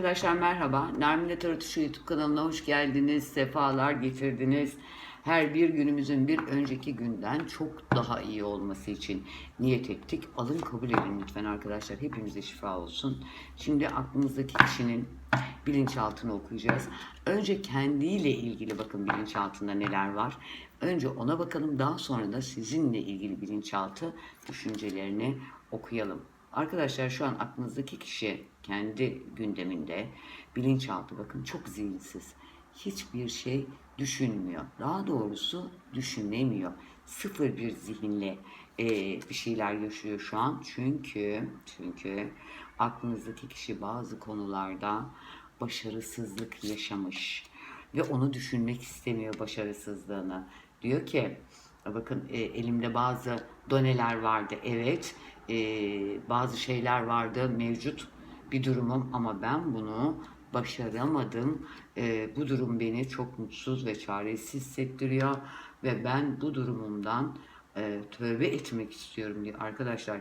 Arkadaşlar merhaba. Nermine Tarotuşu YouTube kanalına hoş geldiniz. Sefalar getirdiniz. Her bir günümüzün bir önceki günden çok daha iyi olması için niyet ettik. Alın kabul edin lütfen arkadaşlar. Hepimize şifa olsun. Şimdi aklımızdaki kişinin bilinçaltını okuyacağız. Önce kendiyle ilgili bakın bilinçaltında neler var. Önce ona bakalım. Daha sonra da sizinle ilgili bilinçaltı düşüncelerini okuyalım. Arkadaşlar şu an aklınızdaki kişi kendi gündeminde bilinçaltı bakın çok zihinsiz. Hiçbir şey düşünmüyor. Daha doğrusu düşünemiyor. Sıfır bir zihinle e, bir şeyler yaşıyor şu an. Çünkü çünkü aklınızdaki kişi bazı konularda başarısızlık yaşamış ve onu düşünmek istemiyor başarısızlığını. Diyor ki bakın e, elimde bazı doneler vardı evet e, bazı şeyler vardı mevcut bir durumum ama ben bunu başaramadım. E, bu durum beni çok mutsuz ve çaresiz hissettiriyor ve ben bu durumumdan e, tövbe etmek istiyorum diyor arkadaşlar.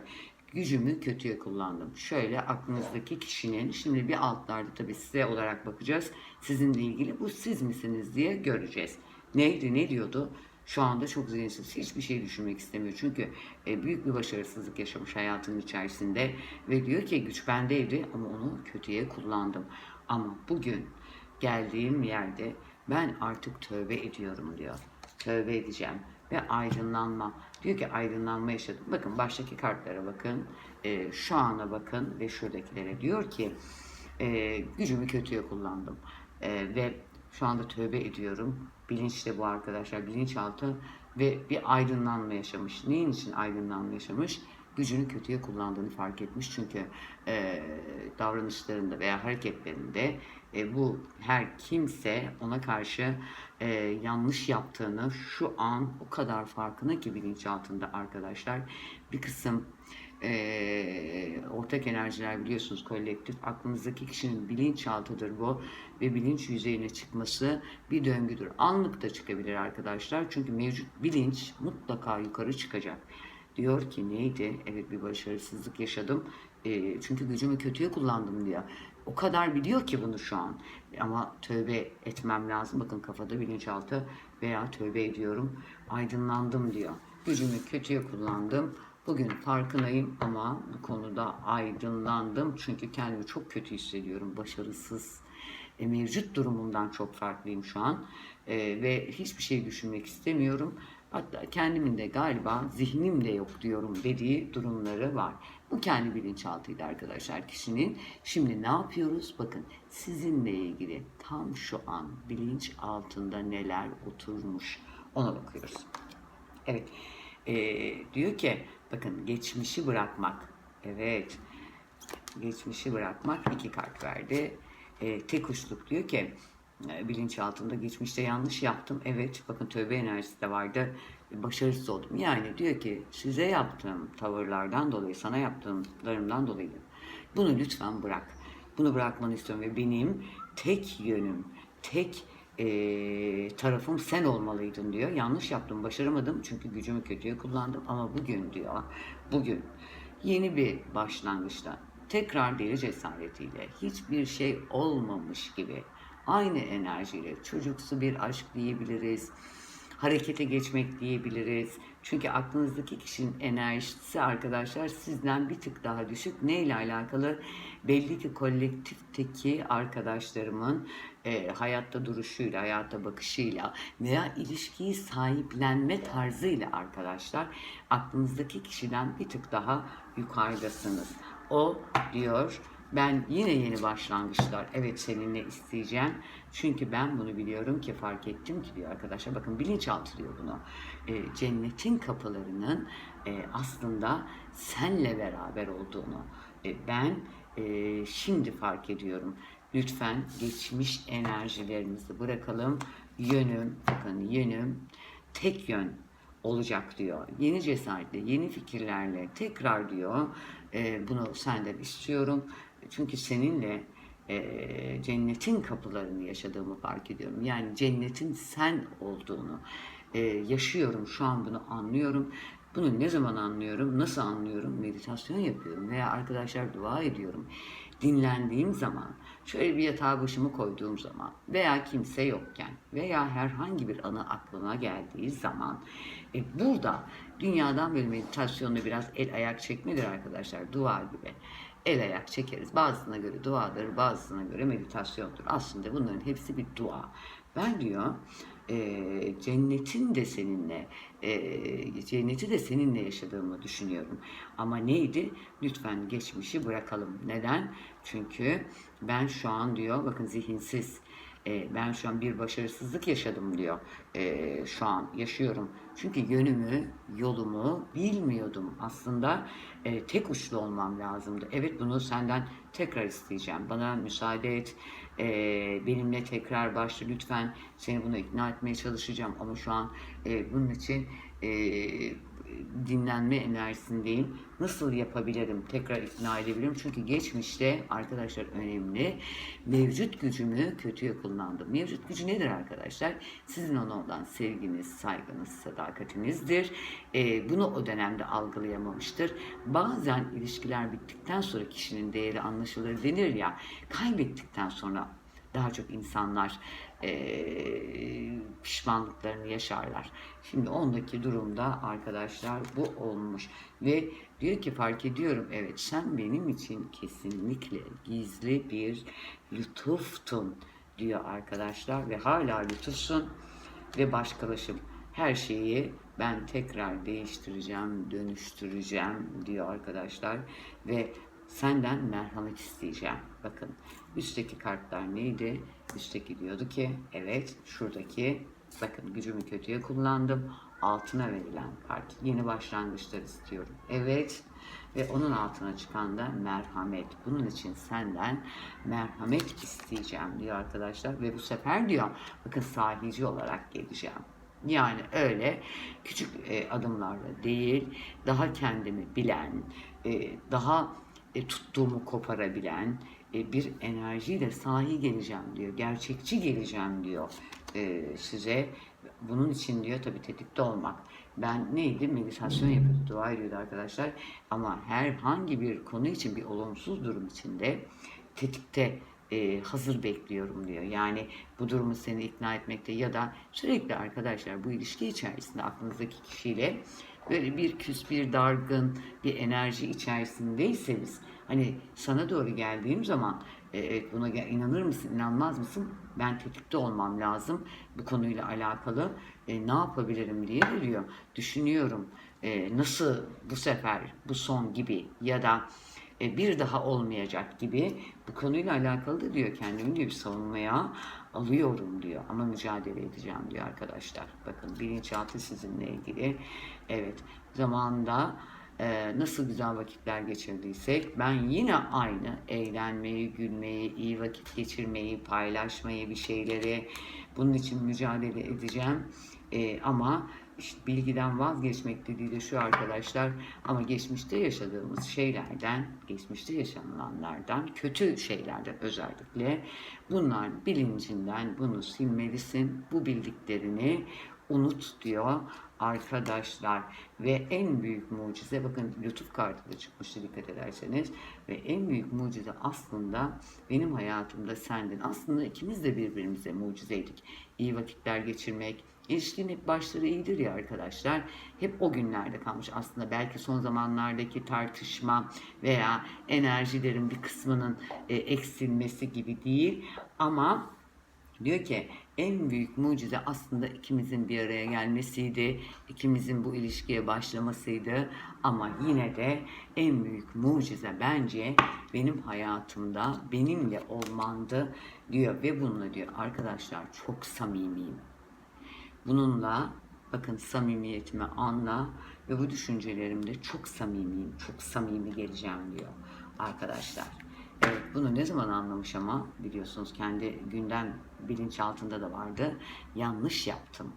Gücümü kötüye kullandım. Şöyle aklınızdaki kişinin şimdi bir altlarda tabii size olarak bakacağız. Sizinle ilgili bu siz misiniz diye göreceğiz. Neydi ne diyordu? Şu anda çok zihinsiz. Hiçbir şey düşünmek istemiyor. Çünkü e, büyük bir başarısızlık yaşamış hayatının içerisinde. Ve diyor ki güç bendeydi ama onu kötüye kullandım. Ama bugün geldiğim yerde ben artık tövbe ediyorum diyor. Tövbe edeceğim ve aydınlanma. Diyor ki aydınlanma yaşadım. Bakın baştaki kartlara bakın. E, şu ana bakın ve şuradakilere. Diyor ki e, gücümü kötüye kullandım. E, ve şu anda tövbe ediyorum. Bilinçle bu arkadaşlar. Bilinçaltı ve bir aydınlanma yaşamış. Neyin için aydınlanma yaşamış? Gücünü kötüye kullandığını fark etmiş. Çünkü e, davranışlarında veya hareketlerinde e, bu her kimse ona karşı e, yanlış yaptığını şu an o kadar farkına ki bilinçaltında arkadaşlar. Bir kısım e, ortak enerjiler biliyorsunuz kolektif aklınızdaki kişinin bilinçaltıdır bu ve bilinç yüzeyine çıkması bir döngüdür. Anlık da çıkabilir arkadaşlar çünkü mevcut bilinç mutlaka yukarı çıkacak. Diyor ki neydi? Evet bir başarısızlık yaşadım. E, çünkü gücümü kötüye kullandım diyor. O kadar biliyor ki bunu şu an. Ama tövbe etmem lazım. Bakın kafada bilinçaltı veya tövbe ediyorum. Aydınlandım diyor. Gücümü kötüye kullandım. Bugün farkındayım ama bu konuda aydınlandım. Çünkü kendimi çok kötü hissediyorum. Başarısız. E, mevcut durumumdan çok farklıyım şu an. E, ve hiçbir şey düşünmek istemiyorum. Hatta kendimin de galiba zihnim de yok diyorum dediği durumları var. Bu kendi bilinçaltıydı arkadaşlar kişinin. Şimdi ne yapıyoruz? Bakın sizinle ilgili tam şu an bilinç altında neler oturmuş ona bakıyoruz. Evet. Ee, diyor ki bakın geçmişi bırakmak. Evet. Geçmişi bırakmak iki kart verdi. Ee, tek uçluk diyor ki e, bilinçaltında geçmişte yanlış yaptım. Evet bakın tövbe enerjisi de vardı. Başarısız oldum. Yani diyor ki size yaptığım tavırlardan dolayı, sana yaptığımlarımdan dolayı bunu lütfen bırak. Bunu bırakmanı istiyorum ve benim tek yönüm, tek e, tarafım sen olmalıydın diyor. Yanlış yaptım, başaramadım çünkü gücümü kötüye kullandım ama bugün diyor, bugün yeni bir başlangıçta tekrar deli cesaretiyle hiçbir şey olmamış gibi aynı enerjiyle çocuksu bir aşk diyebiliriz. Harekete geçmek diyebiliriz. Çünkü aklınızdaki kişinin enerjisi arkadaşlar sizden bir tık daha düşük. Ne ile alakalı? Belli ki kolektifteki arkadaşlarımın e, hayatta duruşuyla, hayatta bakışıyla veya ilişkiyi sahiplenme tarzıyla arkadaşlar aklınızdaki kişiden bir tık daha yukarıdasınız. O diyor ben yine yeni başlangıçlar evet seninle isteyeceğim. Çünkü ben bunu biliyorum ki fark ettim ki diyor arkadaşlar. Bakın bilinçaltı diyor bunu. E, cennetin kapılarının e, aslında senle beraber olduğunu e, ben e, şimdi fark ediyorum. Lütfen geçmiş enerjilerimizi bırakalım. Yönüm, bakın yönüm tek yön olacak diyor. Yeni cesaretle, yeni fikirlerle tekrar diyor e, bunu senden istiyorum. Çünkü seninle e, cennetin kapılarını yaşadığımı fark ediyorum. Yani cennetin sen olduğunu e, yaşıyorum. Şu an bunu anlıyorum. Bunu ne zaman anlıyorum? Nasıl anlıyorum? Meditasyon yapıyorum veya arkadaşlar dua ediyorum. Dinlendiğim zaman şöyle bir yatağa başımı koyduğum zaman veya kimse yokken veya herhangi bir anı aklına geldiği zaman e, burada dünyadan böyle meditasyonla biraz el ayak çekmedir arkadaşlar. Dua gibi el ayak çekeriz. Bazısına göre duadır, bazısına göre meditasyondur. Aslında bunların hepsi bir dua. Ben diyor e, cennetin de seninle, e, cenneti de seninle yaşadığımı düşünüyorum. Ama neydi? Lütfen geçmişi bırakalım. Neden? Çünkü ben şu an diyor, bakın zihinsiz, e, ben şu an bir başarısızlık yaşadım diyor. E, şu an yaşıyorum. Çünkü yönümü, yolumu bilmiyordum. Aslında e, tek uçlu olmam lazımdı. Evet bunu senden tekrar isteyeceğim. Bana müsaade et. E, benimle tekrar başla lütfen. Seni buna ikna etmeye çalışacağım. Ama şu an e, bunun için e, dinlenme enerjisindeyim. Nasıl yapabilirim? Tekrar ikna edebilirim. Çünkü geçmişte arkadaşlar önemli. Mevcut gücümü kötüye kullandım. Mevcut gücü nedir arkadaşlar? Sizin ona olan sevginiz, saygınız, sadakatinizdir. Ee, bunu o dönemde algılayamamıştır. Bazen ilişkiler bittikten sonra kişinin değeri anlaşılır denir ya. Kaybettikten sonra daha çok insanlar eee, pişmanlıklarını yaşarlar. Şimdi ondaki durumda arkadaşlar bu olmuş. Ve diyor ki fark ediyorum evet sen benim için kesinlikle gizli bir lütuftun diyor arkadaşlar. Ve hala lütufsun ve başkalaşım. Her şeyi ben tekrar değiştireceğim, dönüştüreceğim diyor arkadaşlar. Ve senden merhamet isteyeceğim. Bakın üstteki kartlar neydi? Üstteki diyordu ki evet şuradaki bakın gücümü kötüye kullandım. Altına verilen kart. Yeni başlangıçlar istiyorum. Evet ve onun altına çıkan da merhamet. Bunun için senden merhamet isteyeceğim diyor arkadaşlar. Ve bu sefer diyor bakın sahici olarak geleceğim. Yani öyle küçük e, adımlarla değil, daha kendimi bilen, e, daha e, tuttuğumu koparabilen e, bir enerjiyle sahi geleceğim diyor. Gerçekçi geleceğim diyor e, size. Bunun için diyor tabii tetikte olmak. Ben neydi? Meditasyon yapıyordu, dua ediyordu arkadaşlar. Ama herhangi bir konu için bir olumsuz durum içinde tetikte e, hazır bekliyorum diyor. Yani bu durumu seni ikna etmekte ya da sürekli arkadaşlar bu ilişki içerisinde aklınızdaki kişiyle böyle bir küs, bir dargın, bir enerji içerisindeyseniz hani sana doğru geldiğim zaman e, evet buna inanır mısın, inanmaz mısın? Ben tetikte olmam lazım bu konuyla alakalı. E, ne yapabilirim diye de diyor. Düşünüyorum e, nasıl bu sefer bu son gibi ya da e, bir daha olmayacak gibi bu konuyla alakalı da diyor kendimi diyor bir savunmaya alıyorum diyor ama mücadele edeceğim diyor arkadaşlar. Bakın bilinçaltı sizinle ilgili. Evet zamanında e, nasıl güzel vakitler geçirdiysek ben yine aynı eğlenmeyi, gülmeyi, iyi vakit geçirmeyi, paylaşmayı, bir şeyleri bunun için mücadele edeceğim. E, ama bilgiden vazgeçmek dediği de şu arkadaşlar ama geçmişte yaşadığımız şeylerden, geçmişte yaşanılanlardan, kötü şeylerden özellikle bunlar bilincinden bunu silmelisin. Bu bildiklerini unut diyor arkadaşlar. Ve en büyük mucize bakın lütuf kartı da çıkmıştı dikkat ederseniz. Ve en büyük mucize aslında benim hayatımda sendin aslında ikimiz de birbirimize mucizeydik. İyi vakitler geçirmek İlişkinin hep başları iyidir ya arkadaşlar. Hep o günlerde kalmış aslında. Belki son zamanlardaki tartışma veya enerjilerin bir kısmının e, eksilmesi gibi değil. Ama diyor ki en büyük mucize aslında ikimizin bir araya gelmesiydi. ikimizin bu ilişkiye başlamasıydı. Ama yine de en büyük mucize bence benim hayatımda benimle olmandı diyor. Ve bununla diyor arkadaşlar çok samimiyim. Bununla bakın samimiyetimi anla ve bu düşüncelerimde çok samimiyim, çok samimi geleceğim diyor arkadaşlar. Evet bunu ne zaman anlamış ama biliyorsunuz kendi gündem bilinçaltında da vardı. Yanlış yaptım.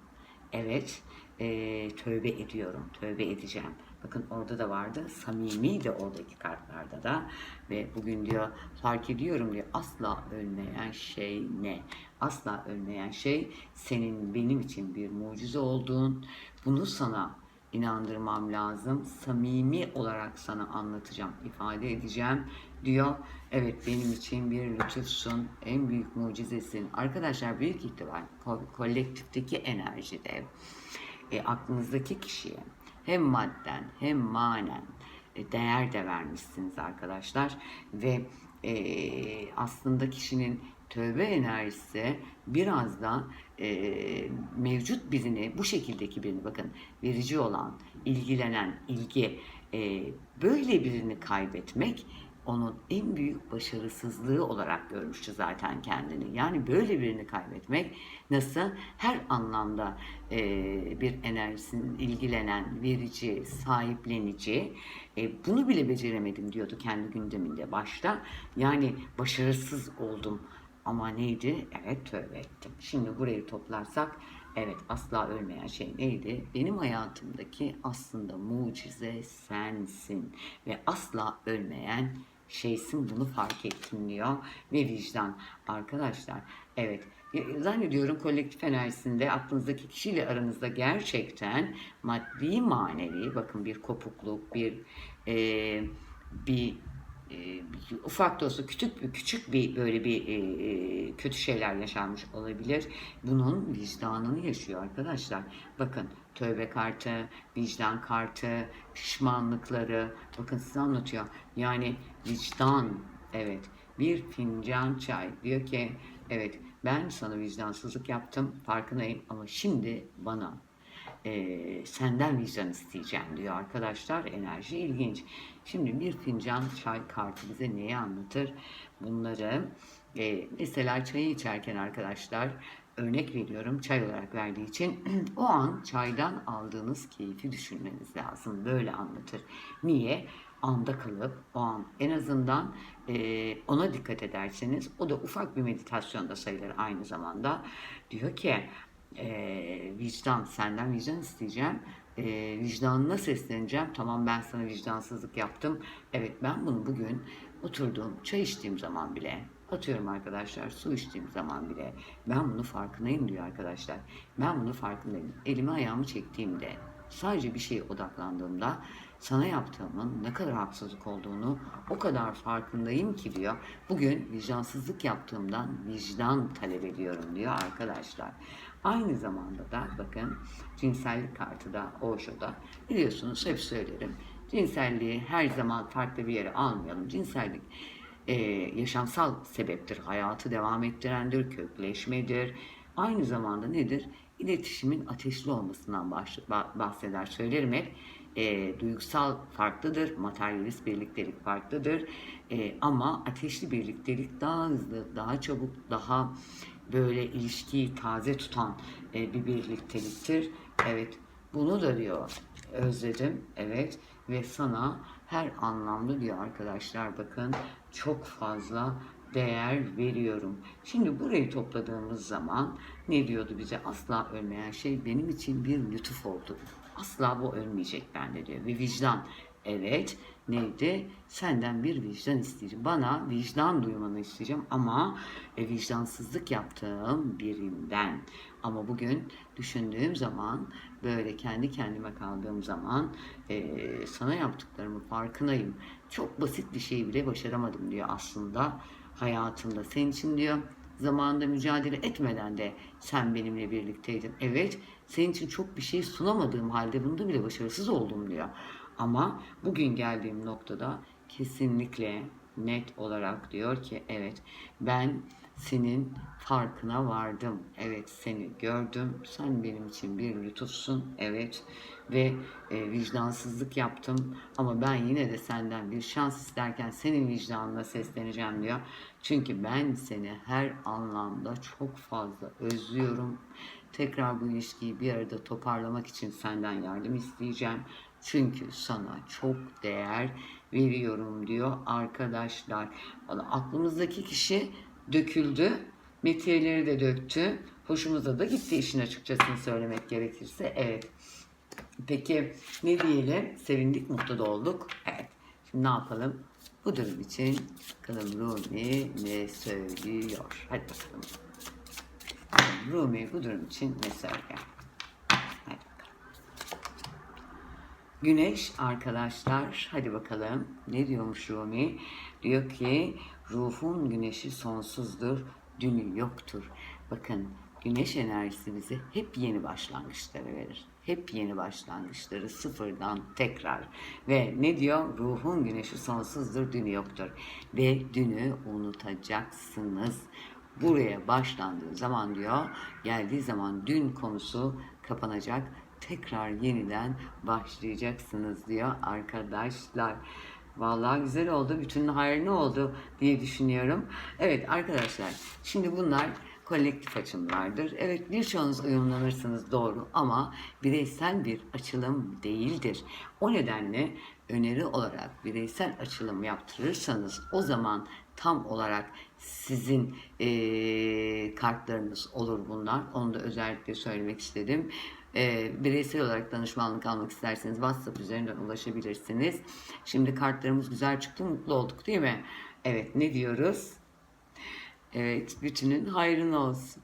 Evet eee, tövbe ediyorum, tövbe edeceğim. Bakın orada da vardı. Samimi de oradaki kartlarda da. Ve bugün diyor fark ediyorum diyor asla ölmeyen şey ne? Asla ölmeyen şey senin benim için bir mucize olduğun. Bunu sana inandırmam lazım. Samimi olarak sana anlatacağım, ifade edeceğim diyor. Evet benim için bir lütufsun, en büyük mucizesin. Arkadaşlar büyük ihtimal ko- kolektifteki enerjide e, aklınızdaki kişiye. Hem madden hem manen e, değer de vermişsiniz arkadaşlar. Ve e, aslında kişinin tövbe enerjisi biraz da e, mevcut birini bu şekildeki birini bakın verici olan ilgilenen ilgi e, böyle birini kaybetmek onun en büyük başarısızlığı olarak görmüştü zaten kendini. Yani böyle birini kaybetmek nasıl her anlamda e, bir enerjisinin ilgilenen, verici, sahiplenici e, bunu bile beceremedim diyordu kendi gündeminde başta. Yani başarısız oldum ama neydi? Evet tövbe ettim. Şimdi burayı toplarsak evet asla ölmeyen şey neydi? Benim hayatımdaki aslında mucize sensin ve asla ölmeyen şeysin bunu fark ettim diyor ve vicdan. Arkadaşlar evet zannediyorum kolektif enerjisinde aklınızdaki kişiyle aranızda gerçekten maddi manevi bakın bir kopukluk bir e, bir e, ufak da olsa küçük bir küçük bir böyle bir e, kötü şeyler yaşanmış olabilir. Bunun vicdanını yaşıyor arkadaşlar. Bakın tövbe kartı, vicdan kartı, pişmanlıkları bakın size anlatıyor. Yani vicdan evet bir fincan çay diyor ki evet ben sana vicdansızlık yaptım farkındayım ama şimdi bana e, senden vicdan isteyeceğim diyor arkadaşlar. Enerji ilginç. Şimdi bir fincan çay kartı bize neyi anlatır? Bunları e, mesela çayı içerken arkadaşlar örnek veriyorum çay olarak verdiği için o an çaydan aldığınız keyfi düşünmeniz lazım. Böyle anlatır. Niye? anda kalıp o an en azından e, ona dikkat ederseniz o da ufak bir meditasyonda sayılır aynı zamanda. Diyor ki e, vicdan senden vicdan isteyeceğim. E, vicdanına sesleneceğim. Tamam ben sana vicdansızlık yaptım. Evet ben bunu bugün oturduğum çay içtiğim zaman bile atıyorum arkadaşlar su içtiğim zaman bile ben bunu farkındayım diyor arkadaşlar. Ben bunu farkındayım. Elimi ayağımı çektiğimde sadece bir şeye odaklandığımda sana yaptığımın ne kadar haksızlık olduğunu o kadar farkındayım ki diyor. Bugün vicdansızlık yaptığımdan vicdan talep ediyorum diyor arkadaşlar. Aynı zamanda da bakın cinsellik kartı da Osho'da biliyorsunuz hep söylerim. Cinselliği her zaman farklı bir yere almayalım. Cinsellik e, yaşamsal sebeptir. Hayatı devam ettirendir, kökleşmedir. Aynı zamanda nedir? İletişimin ateşli olmasından bahseder. Söylerim hep e, duygusal farklıdır, materyalist birliktelik farklıdır. E, ama ateşli birliktelik daha hızlı, daha çabuk, daha böyle ilişkiyi taze tutan e, bir birlikteliktir. Evet, bunu da diyor özledim. Evet ve sana her anlamda diyor arkadaşlar bakın çok fazla değer veriyorum. Şimdi burayı topladığımız zaman ne diyordu bize? Asla ölmeyen şey benim için bir lütuf oldu. Asla bu ölmeyecek bende diyor. Ve vicdan. Evet neydi? Senden bir vicdan isteyeceğim. Bana vicdan duymanı isteyeceğim ama e, vicdansızlık yaptığım birinden. Ama bugün düşündüğüm zaman böyle kendi kendime kaldığım zaman e, sana yaptıklarımı farkındayım. Çok basit bir şey bile başaramadım diyor aslında hayatımda. Senin için diyor zamanında mücadele etmeden de sen benimle birlikteydin. Evet senin için çok bir şey sunamadığım halde bunda bile başarısız oldum diyor. Ama bugün geldiğim noktada kesinlikle net olarak diyor ki evet ben senin farkına vardım. Evet seni gördüm. Sen benim için bir lütufsun. Evet ve e, vicdansızlık yaptım ama ben yine de senden bir şans isterken senin vicdanına sesleneceğim diyor. Çünkü ben seni her anlamda çok fazla özlüyorum. Tekrar bu ilişkiyi bir arada toparlamak için senden yardım isteyeceğim. Çünkü sana çok değer veriyorum diyor arkadaşlar. Aklımızdaki kişi döküldü. Metiyeleri de döktü. Hoşumuza da gitti işin açıkçasını söylemek gerekirse. Evet. Peki ne diyelim? Sevindik, mutlu da olduk. Evet. Şimdi ne yapalım? Bu durum için bakalım Rumi ne söylüyor? Hadi bakalım. Rumi bu durum için ne söylüyor? Hadi bakalım. Güneş arkadaşlar hadi bakalım ne diyormuş Rumi? Diyor ki ruhun güneşi sonsuzdur, dünü yoktur. Bakın güneş enerjisi bize hep yeni başlangıçları verir. Hep yeni başlangıçları sıfırdan tekrar. Ve ne diyor? Ruhun güneşi sonsuzdur, dünü yoktur. Ve dünü unutacaksınız. Buraya başlandığı zaman diyor, geldiği zaman dün konusu kapanacak. Tekrar yeniden başlayacaksınız diyor arkadaşlar. Vallahi güzel oldu. Bütün hayrına oldu diye düşünüyorum. Evet arkadaşlar şimdi bunlar kolektif açımlardır. Evet birçoğunuz uyumlanırsınız doğru ama bireysel bir açılım değildir. O nedenle öneri olarak bireysel açılım yaptırırsanız o zaman tam olarak sizin eee, kartlarınız olur bunlar. Onu da özellikle söylemek istedim. Eee, bireysel olarak danışmanlık almak isterseniz WhatsApp üzerinden ulaşabilirsiniz. Şimdi kartlarımız güzel çıktı, mutlu olduk değil mi? Evet, ne diyoruz? Evet, bütünün hayrına olsun.